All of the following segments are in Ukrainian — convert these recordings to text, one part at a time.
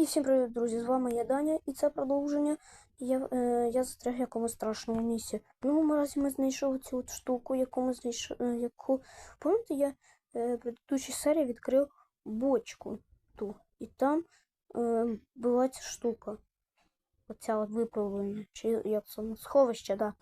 І всім привіт, друзі! З вами я Даня, і це продовження. Я, е, я застряг в якомусь страшному місці. В минулому разі ми знайшов цю от штуку, яку ми знайшов, е, яку. Пам'ятаєте, я е, в предыдущій серії відкрив бочку ту. І там е, була ця штука. Оця от виправлення. Чи як це ну, сховище, да.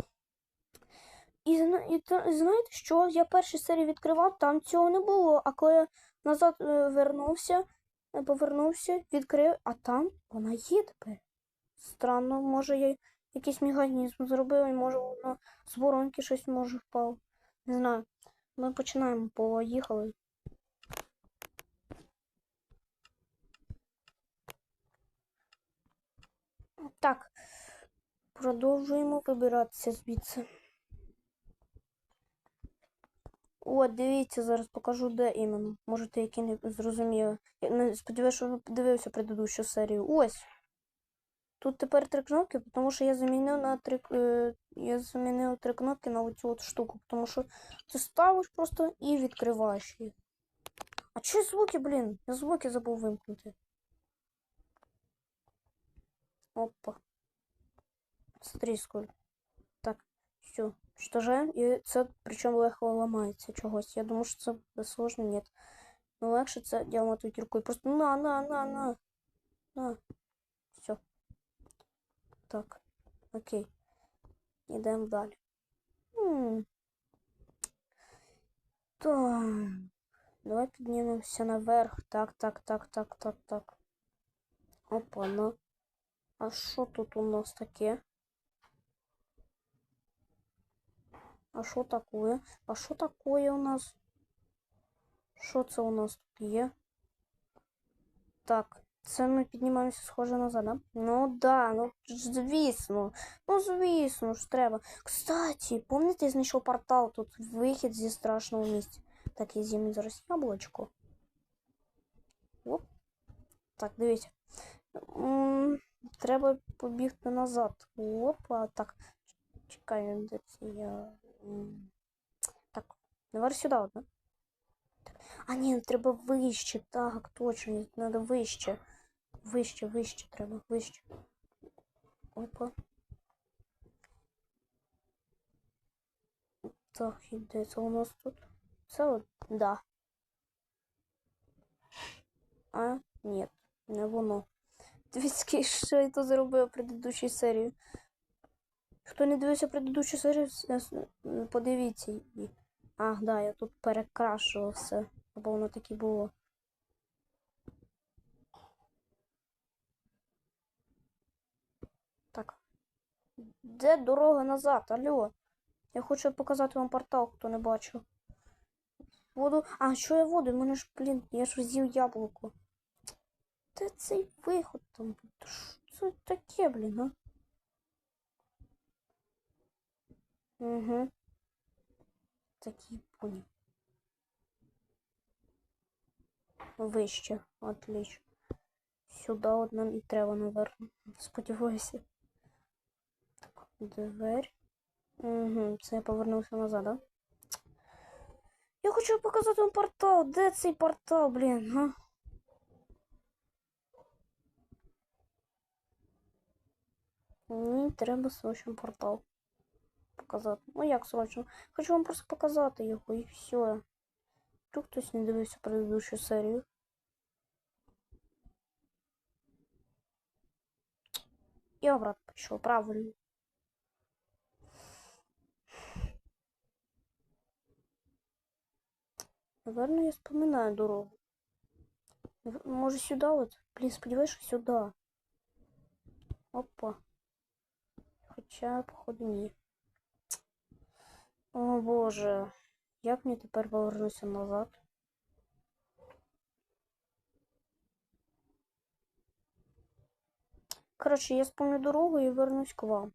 І, і, і знаєте, що я першій серії відкривав, там цього не було. А коли я назад е, вернувся, повернувся, відкрив, а там вона є тепер. Странно, може я якийсь механізм зробив, і може воно з воронки щось може впав. Не знаю. Ми починаємо, поїхали. Так, продовжуємо вибиратися звідси. О, дивіться, зараз покажу, де іменно. Можете, які не зрозуміли. Я сподіваюся, що ви подивилися предыдущу серію. Ось. Тут тепер три кнопки, тому що я замінив на три. Е, я замінив три кнопки на оцю от штуку, тому що ти ставиш просто і відкриваєш її. А чи звуки, блін? Я звуки забув вимкнути. Опа. Смотри, сколько. Все. Уничтожаем. І це причому легко ламається чогось. Я думаю, що це сложно, ні. Ну легше це діамантовою кіркою. Просто на, на, на, на. На. Все. Так. Окей. Йдемо далі. М. Так. Давай піднімемося наверх. Так, так, так, так, так, так. Опа, ну. А що тут у нас таке? А що такое? А що такое у нас? Що це у нас тут є? Так, це ми піднімаємося схоже назад, да? Ну да, ну звісно. Ну звісно ж треба. Кстати, пам'ятаєте, я знайшов портал тут вихід зі страшного місця. Так, я з'їм зараз яблучко. Оп. Так, дивіться. Треба побігти назад. Опа, так. Чекай, де це я. Так, наверх сюди, от, да? А, ні, треба вище. Так, точно, треба вище. Вище, вище треба, вище. Опа. Так, і де це у нас тут? Це от, да. А, ні, не воно. Дивіться, що я то зробив в предыдущій серії. Хто не дивився предыдущу серію, подивіться її. А, да, я тут перекрашував все, бо воно так і було. Так. Де дорога назад? Алло? Я хочу показати вам портал, хто не бачив. Воду. А, що я воду? У мене ж, блін, я ж з'їв яблуко. Де цей виход там? Що це таке, блін, а? Угу. Такий понял. Вище, отлично. Сюди от нам і треба, наверно. Сподіваюся. Так, дверь. Угу, це я повернувся назад, да? Я хочу показати вам портал. Де цей портал, блін, а? Мені треба срочно портал показати. Ну як срочно? Хочу вам просто показати його і все. Вдруг хтось не дивився предыдущу серію. І обратно пішов, правильно. Наверно, я вспоминаю дорогу. Нав- Може сюди от? Блін, сподіваюсь, що сюди. Опа. Хоча, походу, ні. О боже, як мені тепер повернутися назад? Коротше, я спомню дорогу і вернусь к вам.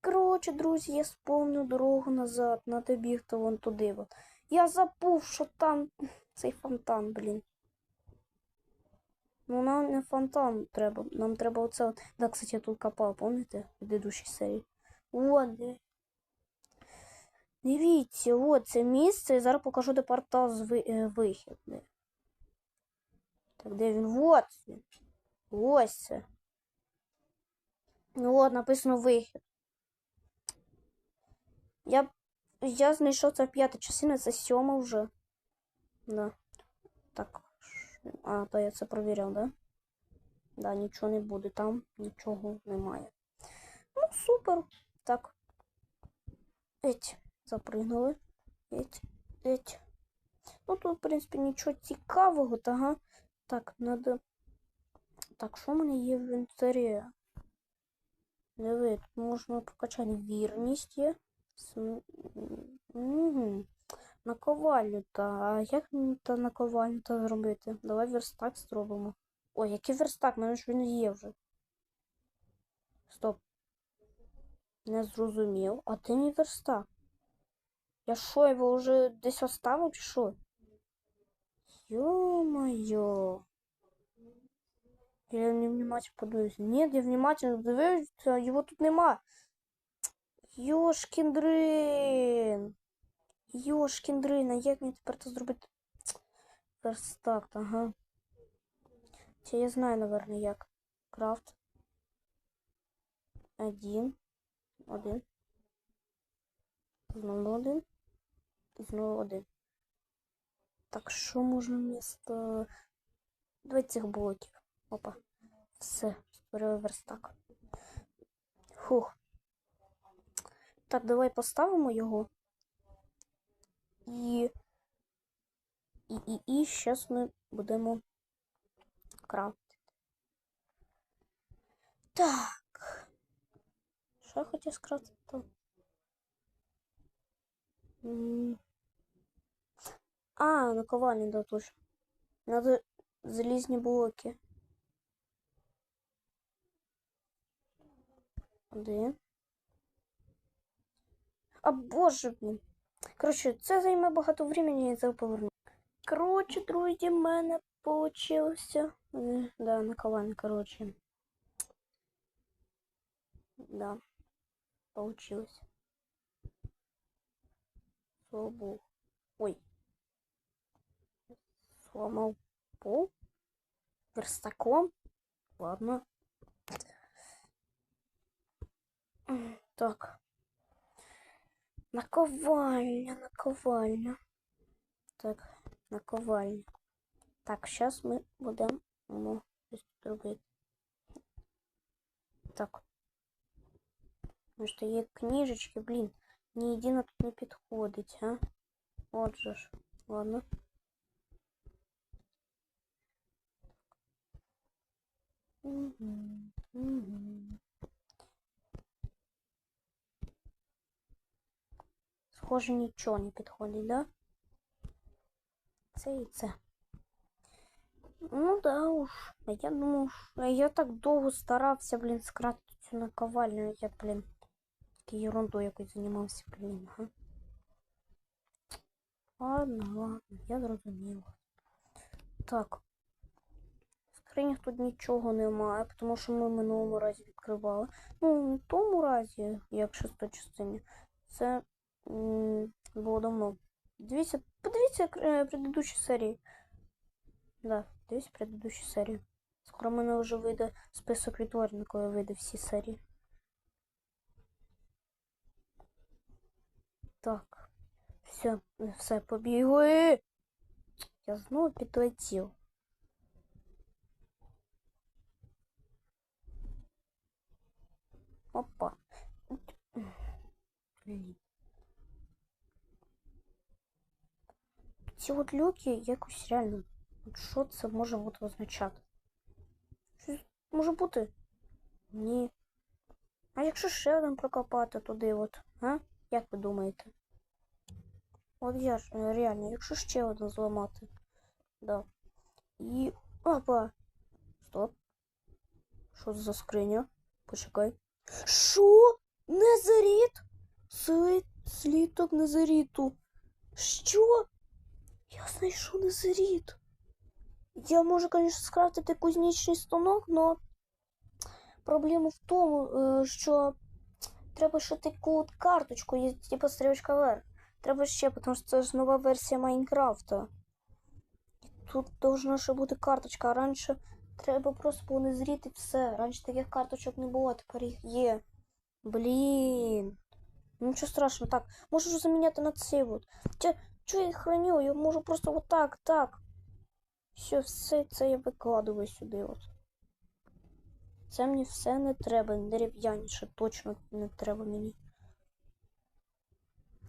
Коротше, друзі, я спомню дорогу назад, надо бігти вон туди. От. Я забув, що там цей фонтан, блін. Ну, нам не фонтан треба, нам треба оце. Да, кстати, я тут копав, пам'ятаєте, в предыдущій серії. От. Дивіться, от це місце. Зараз покажу, де портал з е, вихід. де. Так, де він? Вот. Ось це. Ну от, написано вихід. Я, я знайшов це п'ята частина, це сьома вже. Да. Так. А, то я це провіряв, да? Да, нічого не буде, там нічого немає. Ну, супер. Так. Еть, запригнули. Еть, еть. Ну тут, в принципі, нічого цікавого, та га. Так, надо. Так, що в мене є в інвентарі? Диви, тут можна прокачати вірність є. См- Угу. Наковальню та. А як та наковальню та зробити? Давай верстак зробимо. Ой, який верстак? Мене ж він є вже. Стоп. Не зрозумів. А ти мій верстак. Я що, його вже десь оставив чи що? Ё-моё. Я не внимательно подивився. Ні, я внимательно дивився, його тут нема. Йошкін дрин. Йошкін дрин, а як мені тепер це зробити? Верстак, ага. Це я знаю, наверное, як. Крафт. Один. Один. Знову один. Знову один. Так, що можна вмісто Давай цих блоків. Опа. Все, створили верстак. Фух. Так, давай поставимо його. І. І, і, і зараз ми будемо крафтити. Так. Що я хотів скрафтити? М. А, наковальня, да, точно. Надо залізні блоки. Один. А боже, блін. Коротше, це займе багато времени, я це поверну. Коротше, друзі, в мене получилося. Е, Да, наковальня, коротше. Да. Получилось. Богу. Ой. Сломал пол. Верстаком. Ладно. Так. Наковальня, наковальня. Так, наковальня. Так, зараз ми будемо ну. Так. Тому що є книжечки, блін. Ні єдина тут не підходить, а? От же ж. Ладно. Мгм, мгм. Схоже, нічого не підходить, да? Це і це. Ну да уж. А я думав, що- а я так довго старався, блін, скрафтити цю наковальню. Я, блін, Такі ерунду якось займався, блін. Ага. Ладно, ладно, я зрозумів. Так. В скринях тут нічого немає, тому що ми в минулому разі відкривали. Ну, в тому разі, як шестой частині, це було давно. Дивіться, подивіться е, предыдущі серії. Да, дивіться предыдущі серії. Скоро в мене вже вийде список відтворень, коли вийде всі серії. Так. Все, все, побігли. Я знову підлетів. Опа. Блін. Ці от люки якось реально. Що це може от означати? Щось може бути? Ні. А якщо ще один прокопати туди, от, а? Як ви думаєте? От я ж е, реально, якщо ще один зламати. Да. І. Опа! Стоп. Що це за скриня? Почекай. Що? Незаріт? Слід... Сліток незаріту. Що? Я знайшов незаріт. Я можу, звісно, скрафтити кузнічний станок, но проблема в тому, е, що треба ще таку карточку, є типу стрілочка вверх. Треба ще, тому що це ж нова версія Майнкрафта. Тут должна ще бути карточка. А раніше треба просто було не зріти все. Раніше таких карточок не було, тепер їх є. Блін. Ну нічого страшного. Так, можу заміняти на цей от. Че, що я храню? Я можу просто вот так, так. Все, все це я викладую сюди от. Це мені все не треба. Дерев'яніше точно не треба мені.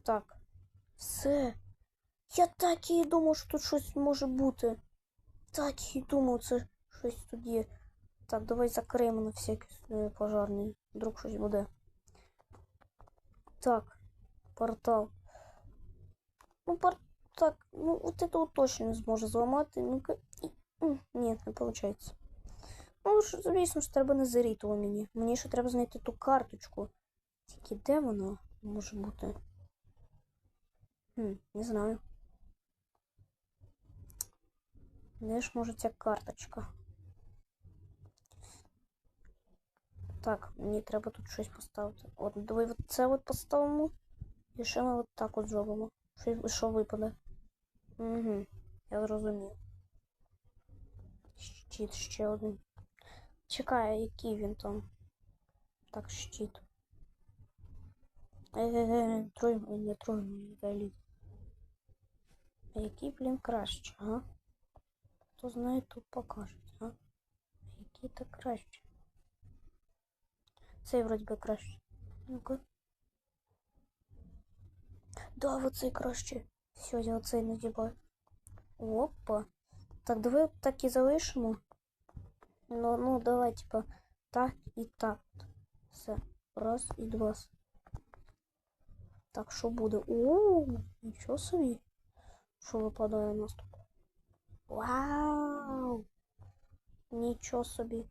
Так. Все. Я так і думав, що тут щось може бути. Так і думав, це щось тут є. Так, давай закриємо на всякий е, пожарний. Вдруг щось буде. Так, портал. Ну, пор... так, ну, от это вот точно не зможе зламати. Ну-ка. Ні, не виходить. Ну, ж, звісно ж, треба не зарітило мені. Мені ще треба знайти ту карточку. Тільки де вона може бути? Хм, не знаю. Де ж може ця карточка? Так, мені треба тут щось поставити. От, давай от це от поставимо. І ще ми от так от зробимо. Що, що випаде? Угу, я зрозумів. Щит ще один. Чекай, який він там? Так, щит. Е-е-е, трой, не трой, не. А який, блін, краще, а? Хто знає, тут покажуть, а? Який то краще? Цей вроді би краще. Ну-ка. Да, оцей краще. Все, я оцей надіваю. Опа. Так, давай так і залишимо. Ну, ну, давай, типа, так і так. Все. Раз і два. Так, що буде? О, нічого собі. Що випадає у нас тут? Вау! Нічого собі.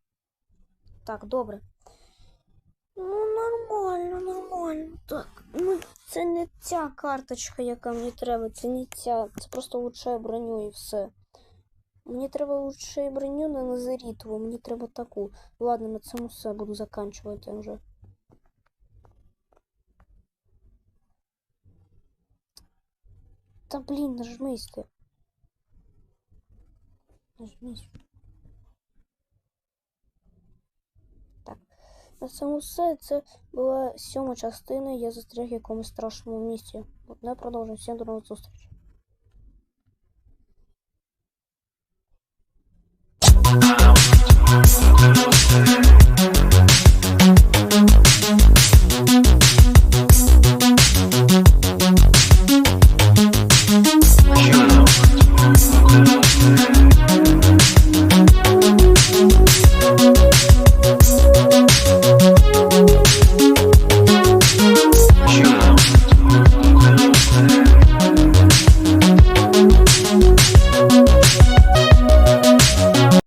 Так, добре. Ну, нормально, нормально. Так, ну це не ця карточка, яка мені треба, це не ця. Це просто лучше броню і все. Мені треба лучше броню на Назарітову, мені треба таку. Ладно, на цьому все буду заканчувати вже. Та блін, нажмись ти. Нажмись. Так. На цьому все. Це була сьома частина. Я застряг в якомусь страшному місці. Не продовжуємо. Всім до нових зустрічей.